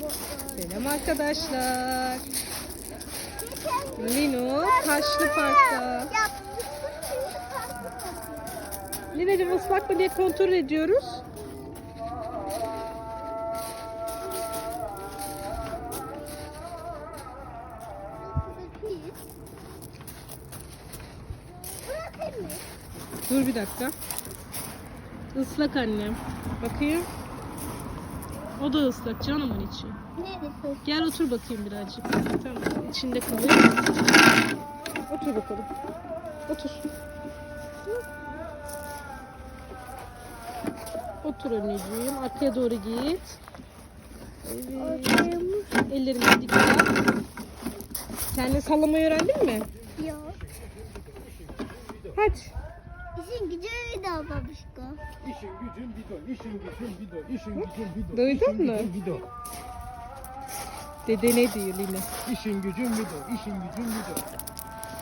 Selam arkadaşlar. Lino taşlı parkta. Lina'cığım ıslak mı diye kontrol ediyoruz. Dur bir dakika. Islak annem. Bakayım. O da ıslak canımın içi. Gel otur bakayım birazcık. Tamam. İçinde kalıyor. Otur bakalım. Otur. Otur anneciğim. Arkaya doğru git. Evet. Ellerine dikkat. Sen de sallamayı öğrendin mi? Yok. Hadi. İşin gücü öyle babişko. İşin gücün bidon, işin gücün bidon, işin gücün bidon. Duydun işin mu? gücün bidon. Dede ne diyor Lina? İşin gücün bidon, işin gücün bidon.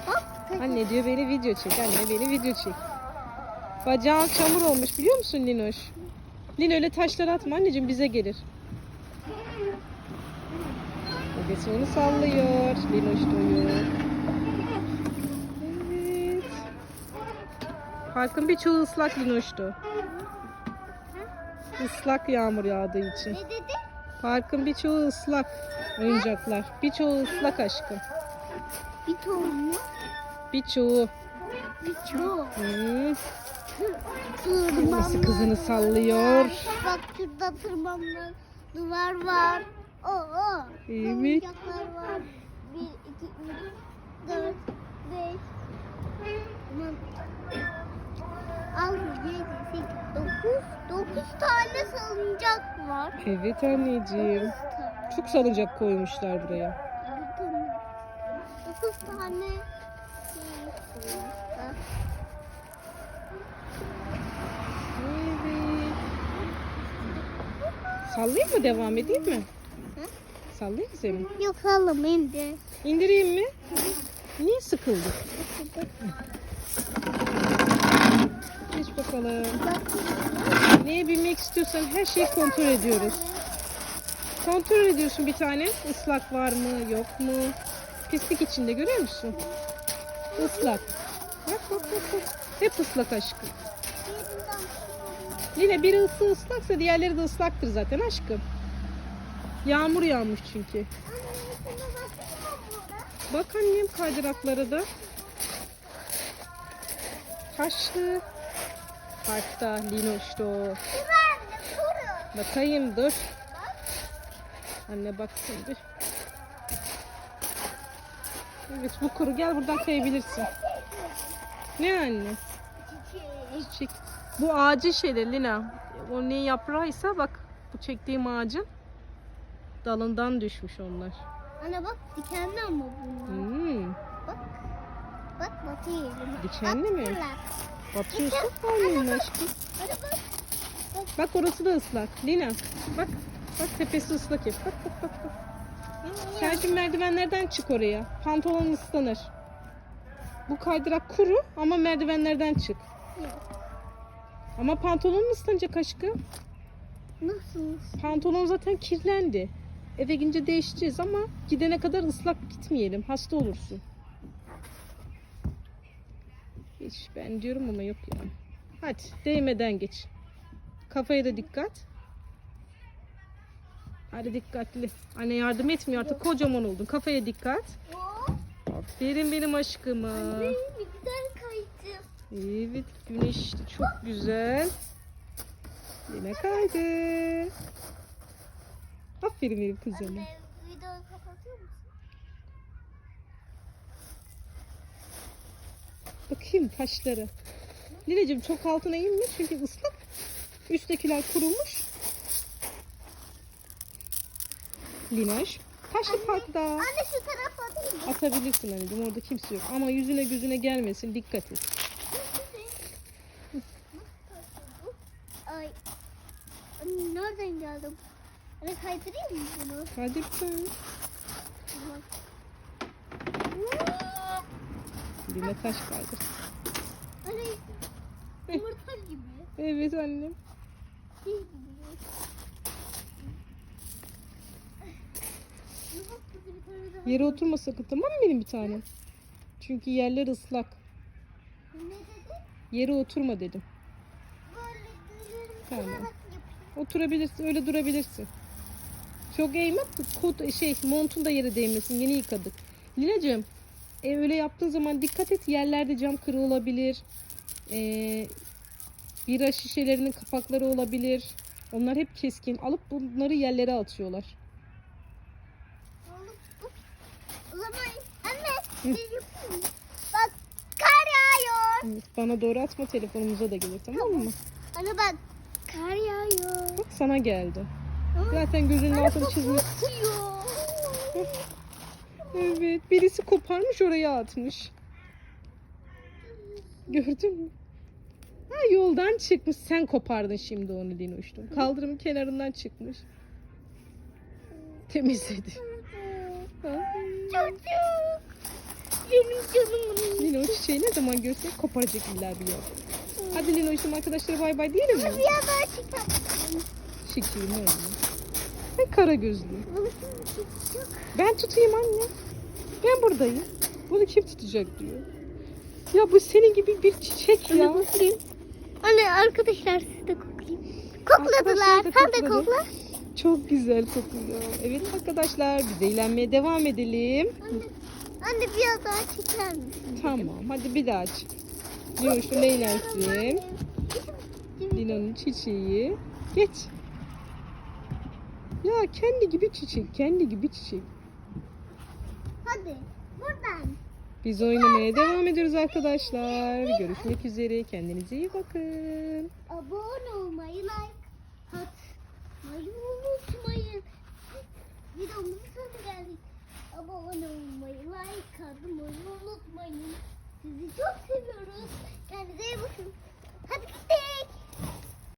Hop. Anne diyor beni video çek. Anne beni video çek. Bacağın çamur olmuş biliyor musun Linoş? Lina öyle taşlar atma anneciğim bize gelir. Babası onu sallıyor. Linoş doyuyor. Evet. Parkın birçoğu ıslak Linoş'tu. Islak yağmur yağdığı için. Ne dedi? Parkın birçoğu ıslak oyuncaklar. Birçoğu ıslak aşkım. Bir ton mu? Birçoğu. Bir çok. Hı. Tırmanma. Nasıl kızını sallıyor. Bak şurada tırmanma duvar var. Oo. İyi mi? Oyuncaklar var. Bir, iki, üç, dört, beş. Aman. Altı, yedi, sekiz, dokuz. Dokuz tane salıncak var. Evet anneciğim. Çok salıncak koymuşlar buraya. Bir tane. Sallayayım mı devam edeyim mi? Hı? Sallayayım mı seni? Yok sallamayın de. İndireyim mi? Niye sıkıldın? Geç bakalım. Neye binmek istiyorsan her şeyi kontrol ediyoruz. Kontrol ediyorsun bir tane. Islak var mı yok mu? Pislik içinde görüyor musun? Islak. Bak bak bak. Hep ıslak aşkım. Yine biri ısı ıslaksa diğerleri de ıslaktır zaten aşkım. Yağmur yağmış çünkü. Bak annem kaydıraklara da. Taşlı. Parkta Linoş'ta. Bakayım dur. Anne baksın dur. Evet bu kuru gel buradan kayabilirsin. Ne anne? Çiçek. Bu ağacın şeyleri Lina. O ne yaprağıysa bak bu çektiğim ağacın dalından düşmüş onlar. Anne bak dikenli ama bunlar. Hmm. Bak. Bak batıyor elime. Dikenli mi? Batıyorsun annenin aşkım. Bak. Orası da ıslak. Lina bak. Bak tepesi ıslak hep. Bak bak bak. bak. Sen şimdi merdivenlerden çık oraya. Pantolonun ıslanır. Bu kaydırak kuru ama merdivenlerden çık. Ama pantolonun ıslanacak aşkım. Nasıl? Pantolon zaten kirlendi. Eve gidince değiştireceğiz ama gidene kadar ıslak gitmeyelim. Hasta olursun. Hiç ben diyorum ama yok ya. Hadi değmeden geç. Kafaya da dikkat. Hadi dikkatli. Anne yardım etmiyor artık kocaman oldun. Kafaya dikkat. Aferin benim aşkıma. Ne güzel kaydı. Evet güneş çok güzel. Yine kaydı. Aferin benim kızıma. Anne videoyu kapatıyor musun? Bakayım taşları. Lineciğim çok altına inme çünkü ıslak. Üsttekiler kurumuş. Linaş. Taşlı parkta. Anne şu tarafa atayım mı? Atabilirsin anneciğim orada kimse yok. Ama yüzüne gözüne gelmesin dikkat et. Ay. Nereden geldim? Anne kaydırayım mı bunu? Hadi. Tamam. Lina taş kaldır. Anne yumurta gibi. Evet annem. Şey. Yere oturma sakın tamam mı benim bir tanem? Çünkü yerler ıslak. Yere oturma dedim. Tamam. Oturabilirsin, öyle durabilirsin. Çok eğme, kot, şey, montun da yere değmesin. Yeni yıkadık. Lina'cığım, e, öyle yaptığın zaman dikkat et. Yerlerde cam kırılabilir. E, bira şişelerinin kapakları olabilir. Onlar hep keskin. Alıp bunları yerlere atıyorlar. O zaman anne. Bak kar yağıyor. Bana doğru atma telefonumuza da gelir tamam mı? Anne bak kar yağıyor. Bak sana geldi. Ama Zaten gözünün anne altını çizmiş. kokuyor. Evet, birisi koparmış oraya atmış. Gördün mü? Ha yoldan çıkmış. Sen kopardın şimdi onu Linoş'tum. Kaldırımın kenarından çıkmış. Temizledi. Çocuk. Benim canımın. Lino çiçeği ne zaman görsek koparacak illa bir yer. Hadi Linoş'tum arkadaşlara bay bay diyelim mi? Bir daha çıkar. Şekil ne Ben kara gözlü. Ben tutayım anne. Ben buradayım. Bunu kim tutacak diyor. Ya bu senin gibi bir çiçek ya. Anne arkadaşlar siz de koklayın. Arkadaşlar Kokladılar. da Sen de kokla. Çok güzel kokuyor. Evet arkadaşlar biz eğlenmeye devam edelim. Anne, anne biraz daha çeker misin? Tamam hadi bir daha çık. Şu eğlensin. Lina'nın çiçeği. Geç. Kendi gibi çiçek, kendi gibi çiçek. Hadi buradan. Biz oynamaya devam ediyoruz arkadaşlar. Görüşmek üzere. Kendinize iyi bakın. Abone olmayı, like atmayı unutmayın. Videomuzun sonuna geldik. Abone olmayı, like atmayı unutmayın. Sizi çok seviyoruz.